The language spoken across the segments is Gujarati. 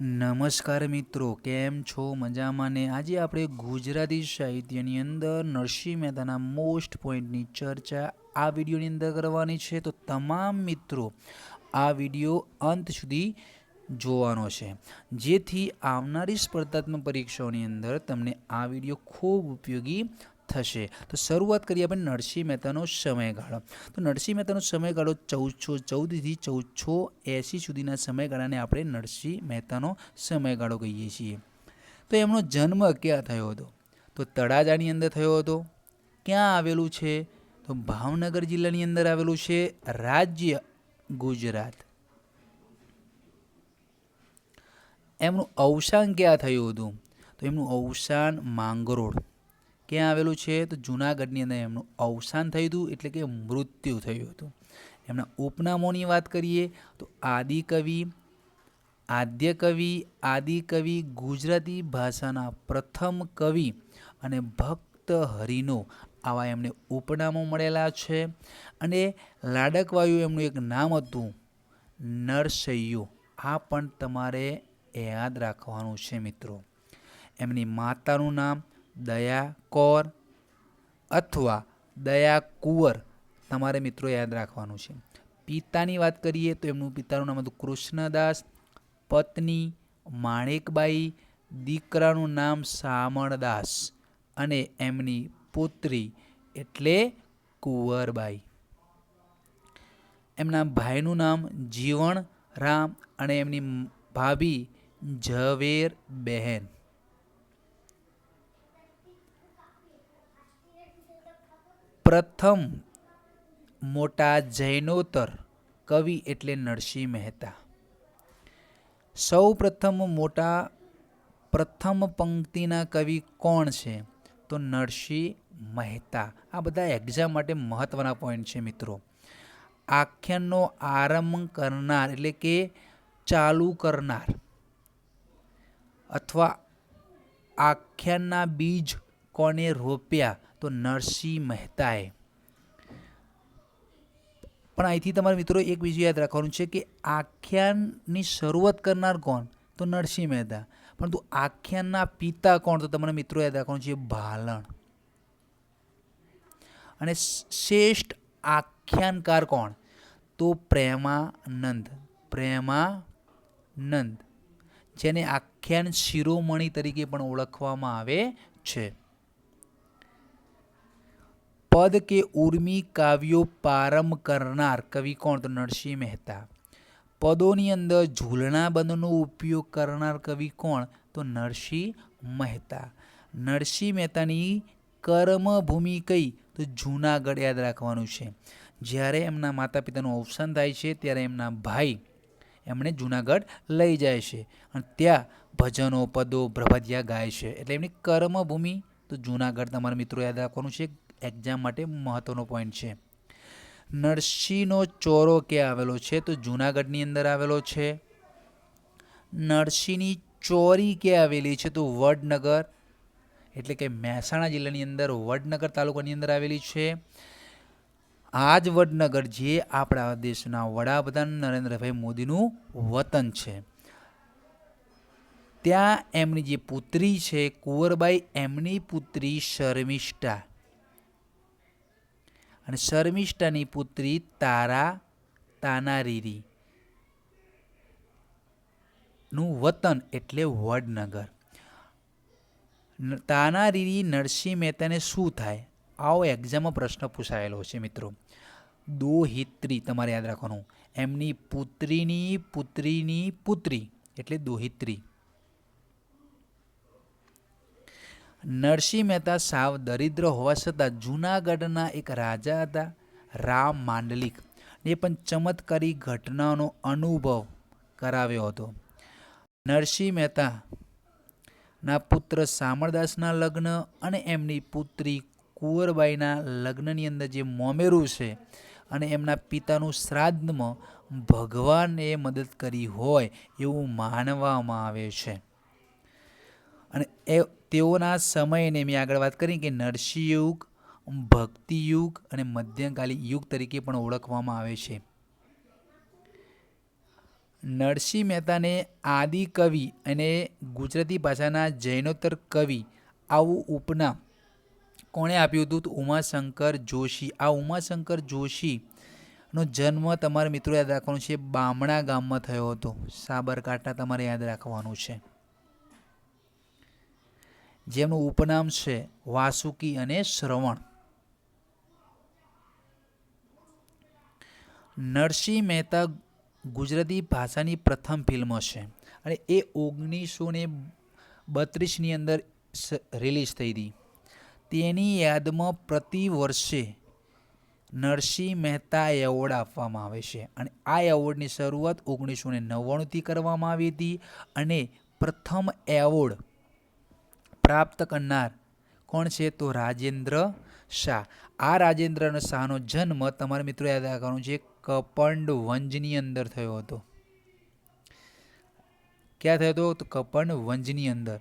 નમસ્કાર મિત્રો, કેમ છો? મજામાં ને? આજે આપણે ગુજરાતી સાહિત્યની અંદર નરસિંહ મહેતાના મોસ્ટ પોઈન્ટની ચર્ચા આ વિડીયોની અંદર કરવાની છે. તો તમામ મિત્રો, આ વીડિયો અંત સુધી જોવાનો છે. જેથી આવનારી સ્પર્ધાત્મક પરીક્ષાઓની અંદર તમને આ વીડિયો ખૂબ ઉપયોગી થશે. તો શરૂઆત કરીએ આપણે નરસિંહ મહેતાનો સમયગાળો. તો નરસિંહ મહેતાનો સમયગાળો ચૌદસો, ચૌદથી ચૌદસો એંસી સુધીના સમયગાળાને આપણે નરસિંહ મહેતાનો સમયગાળો કહીએ છીએ. તો એમનો જન્મ ક્યાં થયો હતો? તો તળાજાની અંદર થયો હતો. ક્યાં આવેલું છે? તો ભાવનગર જિલ્લાની અંદર આવેલું છે રાજ્ય ગુજરાત. એમનું અવસાન ક્યાં થયું હતું? તો એમનું અવસાન માંગરોળ. ક્યાં આવેલું છે? તો જૂનાગઢની અંદર એમનું અવસાન થયું હતું, એટલે કે મૃત્યુ થયું હતું. એમના ઉપનામોની વાત કરીએ, તો આદિકવિ આદ્ય કવિ આદિકવિ ગુજરાતી ભાષાના પ્રથમ કવિ અને ભક્ત હરિનો આવા એમને ઉપનામો મળેલા છે. અને લાડકવાયુ એમનું એક નામ હતું, નરસૈયુ. આ પણ તમારે યાદ રાખવાનું છે મિત્રો. એમની માતાનું નામ દયા કૌર અથવા દયા કુંવર તમારે મિત્રો યાદ રાખવાનું છે. પિતાની વાત કરીએ તો એમનું પિતાનું નામ હતું કૃષ્ણદાસ, પત્ની માણેકબાઈ, દીકરાનું નામ શામળદાસ અને એમની પુત્રી એટલે કુંવરબાઈ. એમના ભાઈનું નામ જીવણ રામ અને એમની ભાભી ઝવેર બહેન પ્રથમ મોટા જૈનોત્તર કવિ એટલે નરસિંહ મહેતા. સૌ પ્રથમ મોટા પ્રથમ પંક્તિના કવિ કોણ છે? તો નરસિંહ મહેતા. આ બધા એક્ઝામ માટે મહત્ત્વના પોઈન્ટ છે મિત્રો. આખ્યાનનો આરંભ કરનાર એટલે કે ચાલુ કરનાર અથવા આખ્યાનના બીજ કોને રોપ્યા? તો નરસિંહ મહેતાએ. પણ અહીંથી તમારે મિત્રો એક બીજું યાદ રાખવાનું છે કે આખ્યાનની શરૂઆત કરનાર કોણ? તો નરસિંહ મહેતા. પરંતુ આખ્યાનના પિતા કોણ? તો તમને મિત્રો યાદ રાખવાનું છે ભાલણ. અને શ્રેષ્ઠ આખ્યાનકાર કોણ? તો પ્રેમાનંદ. પ્રેમાનંદ. જેને આખ્યાન શિરોમણી તરીકે પણ ઓળખવામાં આવે છે. પદ કે ઉર્મી કાવ્યો પારમ કરનાર કવિ કોણ તો નરસિંહ મહેતા પદોની અંદર ઝૂલણાબંધનો ઉપયોગ કરનાર કવિ કોણ તો નરસિંહ મહેતા નરસિંહ મહેતાની કર્મભૂમિ કઈ તો જૂનાગઢ યાદ રાખવાનું છે જ્યારે એમના માતા પિતાનું અવસાન થાય છે ત્યારે એમના ભાઈ એમણે જૂનાગઢ લઈ જાય છે અને ત્યાં ભજનો પદો પ્રભાતિયા ગાય છે એટલે એમની કર્મભૂમિ તો જૂનાગઢ તમારા મિત્રો યાદ રાખવાનું છે એક્ઝામ માટે મહત્ત્વનો પોઈન્ટ છે. નરસિંહનો ચોરો ક્યાં આવેલો છે તો જૂનાગઢની અંદર આવેલો છે. નરસિંહની ચોરી ક્યાં આવેલી છે તો વડનગર, એટલે કે મહેસાણા જિલ્લાની અંદર વડનગર તાલુકાની અંદર આવેલી છે. આ જ વડનગર જે આપણા દેશના વડાપ્રધાન નરેન્દ્રભાઈ મોદીનું વતન છે. ત્યાં એમની જે પુત્રી છે, કુંવરબાઈ, એમની પુત્રી શર્મિષ્ઠા. અને શર્મિષ્ઠાની પુત્રી તારા તાનારીરી. નું વતન એટલે વડનગર. તાનારીરી નરસિંહ મહેતાને શું થાય? આવો એક્ઝામમાં પ્રશ્ન પૂછાયેલો છે મિત્રો. દોહિત્રી, તમારે યાદ રાખવાનું. એમની પુત્રીની પુત્રીની પુત્રી, એટલે દોહિત્રી. નરસિંહ મહેતા સાવ દરિદ્ર હોવા છતાં જૂનાગઢના એક રાજા હતા, રામ માંડલિક. ને પણ ચમત્કારી ઘટનાનો અનુભવ કરાવ્યો હતો. નરસિંહ મહેતાના પુત્ર શામળદાસના લગ્ન અને એમની પુત્રી કુંવરબાઈના લગ્નની અંદર જે મોમેરું છે અને એમના પિતાનું શ્રાદ્ધમાં ભગવાને મદદ કરી હોય એવું માનવામાં આવે છે. અને એ તેઓના સમયને મેં આગળ વાત કરી કે નરસિંહ યુગ ભક્તિ યુગ અને મધ્યકાલીન યુગ તરીકે પણ ઓળખવામાં આવે છે. નરસિંહ મહેતાને આદિ કવિ અને ગુજરાતી ભાષાના જૈનોત્તર કવિ આવું ઉપનામ કોણે આપ્યું હતું તો ઉમાશંકર જોશી. આ ઉમાશંકર જોશીનો જન્મ તમારે મિત્રો યાદ રાખવાનો છે. બામણા ગામમાં થયો હતો. સાબરકાંઠા તમારે યાદ રાખવાનું છે. જેમનું ઉપનામ છે વાસુકી અને શ્રવણ. નરસિંહ મહેતા ગુજરાતી ભાષાની પ્રથમ ફિલ્મ છે અને એ ઓગણીસો ને બત્રીસની અંદર રિલીઝ થઈ હતી. તેની યાદમાં પ્રતિ વર્ષે નરસિંહ મહેતા એવોર્ડ આપવામાં આવે છે અને આ એવોર્ડની શરૂઆત ઓગણીસો ને નવ્વાણુંથી કરવામાં આવી હતી અને પ્રથમ એવોર્ડ પ્રાપ્ત કરનાર. કોણ છે? તો રાજેન્દ્ર શાહ. આ રાજેન્દ્ર શાહનો જન્મ તમારા મિત્રો યાદ રાખવાનું છે કપંડ વંજની અંદર થયો હતો. ક્યાં થયો હતો? તો કપંડ વંજની અંદર.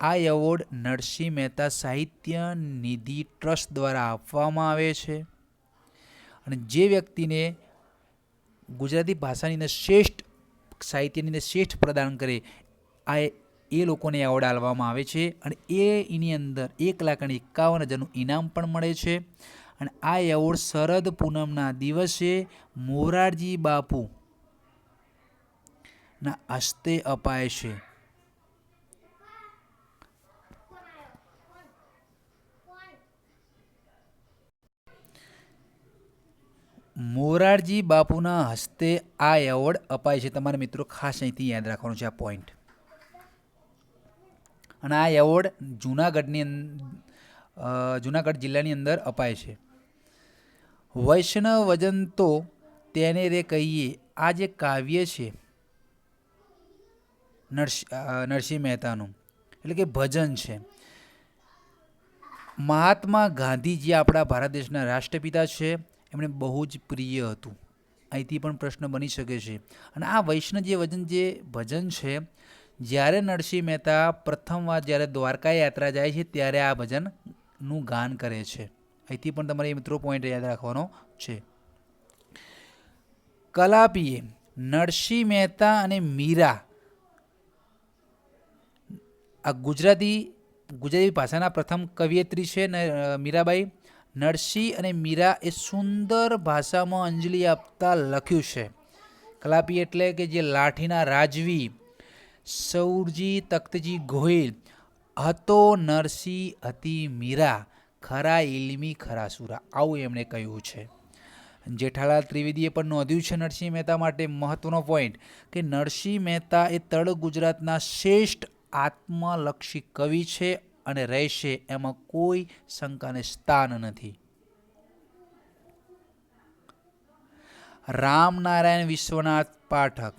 આ એવોર્ડ નરસિંહ મહેતા સાહિત્ય નિધિ ટ્રસ્ટ દ્વારા આપવામાં આવે છે. અને જે વ્યક્તિને ગુજરાતી ભાષાની અંદર શ્રેષ્ઠ સાહિત્યની અંદર શ્રેષ્ઠ પ્રદાન કરે, આ એ લોકોને એવોર્ડ આપવામાં આવે છે અને એ એની અંદર એક લાખ અને એકાવન હજારનું ઇનામ પણ મળે છે. અને આ એવોર્ડ શરદ પૂનમના દિવસે મોરારજી બાપુ ના હસ્તે અપાય છે. મોરારજી બાપુના હસ્તે આ એવોર્ડ અપાય છે. તમારા મિત્રો ખાસ અહીંથી યાદ રાખવાનું છે આ પોઈન્ટ અને આ એવોર્ડ જૂનાગઢની જૂનાગઢ જિલ્લાની અંદર અપાય છે. વૈષ્ણવ વજન તો તેને રે કહીએ, આ જે કાવ્ય છે નરસિંહ મહેતાનું, એટલે કે ભજન છે. મહાત્મા ગાંધીજી આપણા ભારત દેશના રાષ્ટ્રપિતા છે, એમણે બહુ જ પ્રિય હતું. અહીંથી પણ પ્રશ્ન બની શકે છે. અને આ વૈષ્ણવ જે વજન જે ભજન છે જ્યારે નરસિંહ મહેતા પ્રથમવાર જ્યારે દ્વારકા યાત્રા જાય છે, ત્યારે આ ભજનનું ગાન કરે છે. અહીંથી પણ તમારે મિત્રો પોઈન્ટ યાદ રાખવાનો છે. કલાપીએ નરસિંહ મહેતા અને મીરા. આ ગુજરાતી ગુજરાતી ભાષાના પ્રથમ કવિયત્રી છે મીરાબાઈ. નરસિંહ અને મીરા એ સુંદર ભાષામાં અંજલિ આપતા લખ્યું છે. કલાપી એટલે કે જે લાઠીના રાજવી. સૌરજી તખ્તજી ગોહિલ, હતો નરસિંહ હતી મીરા, ખરા ઇલમી ખરા સુરા. આવું એમણે કહ્યું છે. જેઠાલાલ ત્રિવેદીએ પણ નોંધ્યું છે નરસિંહ મહેતા માટે મહત્વનો પોઈન્ટ કે નરસિંહ મહેતા એ તળ ગુજરાતના શ્રેષ્ઠ આત્મલક્ષી કવિ છે અને રહેશે એમાં કોઈ શંકાને સ્થાન નથી. રામનારાયણ વિશ્વનાથ પાઠક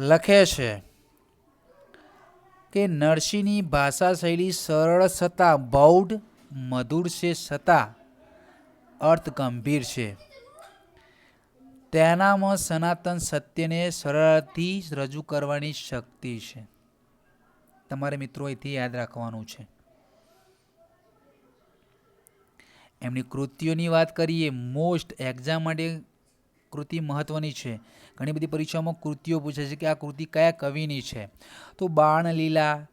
લખે છે કે નરસિંહની ભાષા શૈલી સરળ છતાં બૌઢ મધુર છે છતાં અર્થ ગંભીર છે. તેનામાં સનાતન સત્યને સરળથી રજૂ કરવાની શક્તિ છે. તમારે મિત્રો અહીંથી યાદ રાખવાનું છે. એમની કૃતિઓની વાત કરીએ મોસ્ટ એક્ઝામ માટે કૃતિ મહત્વની છે. ઘણી બધી પરીક્ષામાં કૃતિઓ પૂછે છે કે આ કૃતિ કયા કવિની છે? તો બાણલીલા,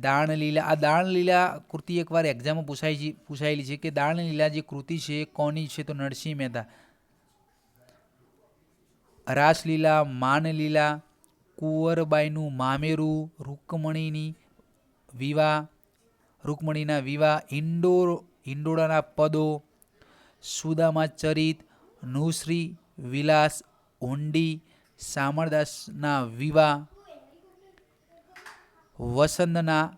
દાણલીલા, આ દાણલીલા કૃતિ એકવાર એક્ઝામમાં પૂછાઈ પૂછાયેલી છે કે દાણલીલા જે કૃતિ છે એ કોની છે? તો નરસિંહ મહેતા. રાસલીલા, માનલીલા, કુંવરબાઈનું મામેરું, રૂકમણીની વિવાહ, રૂકમણીના વિવાહ, ઇન્ડોર, ઇન્ડોળાના પદો, સુદામા ચરિત નુશ્રી વિલાસ હુંડી શામળદાસના વિવાહ વસંતના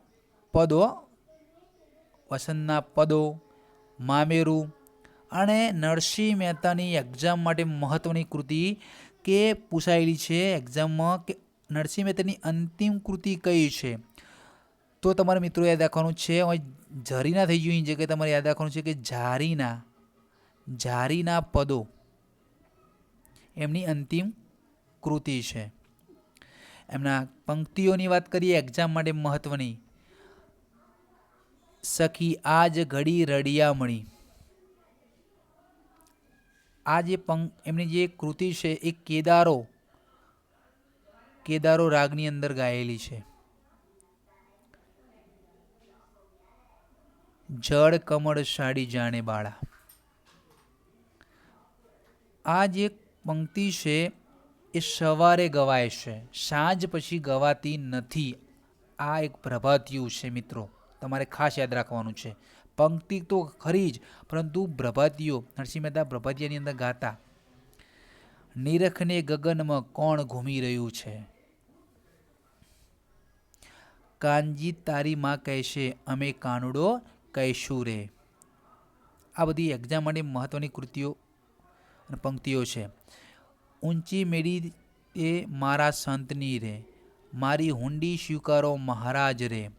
પદો વસંતના પદો, મામેરું અને નરસિંહ મહેતાની એક્ઝામ માટે મહત્ત્વની કૃતિ કે પૂછાયેલી છે. એક્ઝામમાં કે નરસિંહ મહેતાની અંતિમ કૃતિ કઈ છે? તો તમારે મિત્રો યાદ રાખવાનું છે ઝરીના થઈ ગયું જગ્યાએ તમારે યાદ રાખવાનું છે કે ઝારીના ઝારીના પદો. એમની અંતિમ કૃતિ છે. એમના પંક્તિઓની વાત કરીએ એક્ઝામ માટે મહત્વની. સખી આજ ઘડી રડિયામણી આ જે પંક એમની જે કૃતિ છે, એ કેદારો કેદારો રાગની અંદર ગાયેલી છે. જળ કમળ સાડી જાણે બાળા. આ જે પંક્તિ છે, એ સવારે ગવાય છે, સાંજ પછી ગવાતી નથી. આ એક પ્રભાતિયું છે મિત્રો. તમારે ખાસ યાદ રાખવાનું છે. પંક્તિ તો ખરી જ, પરંતુ પ્રભાતિયો, નરસિંહ મહેતા પ્રભાતિયાની અંદર ગાતા, નિરખને ગગનમાં કોણ ઘૂમી રહ્યું છે? કાનજી તારી માં કહેશે, અમે કાનુડો કહીશું રે. આ બધી એક્ઝામ માટે મહત્ત્વની કૃતિઓ પંક્તિઓ છે. ઊંચી મેળી એ મારા સંતની રે. મારી હુંડી સ્વીકારો મહારાજ રે.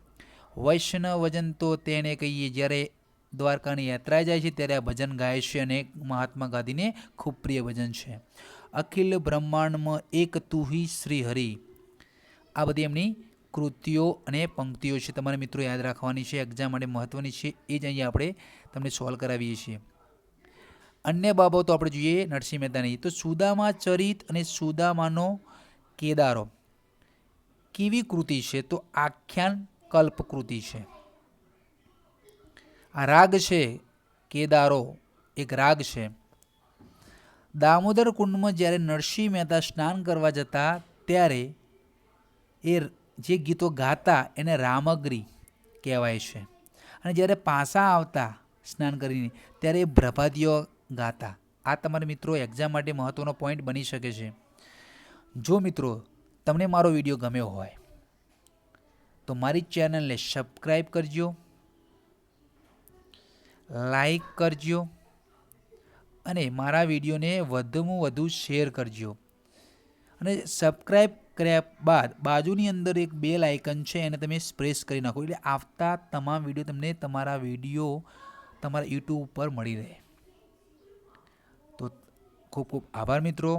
વૈષ્ણવ વજન તો તેને કહીએ, જ્યારે દ્વારકાની યાત્રાએ જાય છે, ત્યારે આ ભજન ગાય છે અને મહાત્મા ગાંધીને ખૂબ પ્રિય ભજન છે. અખિલ બ્રહ્માંડમાં એક તુહી શ્રી હરિ. આ બધી એમની કૃતિઓ અને પંક્તિઓ છે. તમારે મિત્રો યાદ રાખવાની છે, એક્ઝામ માટે મહત્ત્વની છે, એ જ અહીંયા આપણે તમને સોલ્વ કરાવીએ છીએ. અન્ય બાબતો આપણે જોઈએ નરસિંહ મહેતાની. તો સુદામા ચરિત અને સુદામાનો કેદારો કેવી કૃતિ છે? તો આખ્યાન કલ્પ કૃતિ છે. આ રાગ છે, કેદારો એક રાગ છે. દામોદર કુંડમાં જ્યારે નરસિંહ મહેતા સ્નાન કરવા જતા ત્યારે એ જે ગીતો ગાતા એને રામગ્રી કહેવાય છે. અને જ્યારે પાસા આવતા સ્નાન કરીને, ત્યારે એ પ્રભાતીઓ ગાતા. આ તમારા મિત્રો એક્ઝામ માટે મહત્ત્વનો પોઈન્ટ બની શકે છે. જો મિત્રો, તમને મારો વીડિયો ગમ્યો હોય, તો મારી ચેનલને સબસ્ક્રાઈબ કરજો લાઈક કરજો, અને મારા વિડીયોને વધુમાં વધુ શેર કરજો. અને સબસ્ક્રાઈબ કર્યા બાદ બાજુની અંદર એક બેલ આઇકન છે, એને તમે પ્રેસ કરી નાખો. એટલે આવતા તમામ વીડિયો તમને તમારા વીડિયો તમારા યુટ્યુબ ઉપર મળી રહે. ખૂબ ખૂબ આભાર મિત્રો.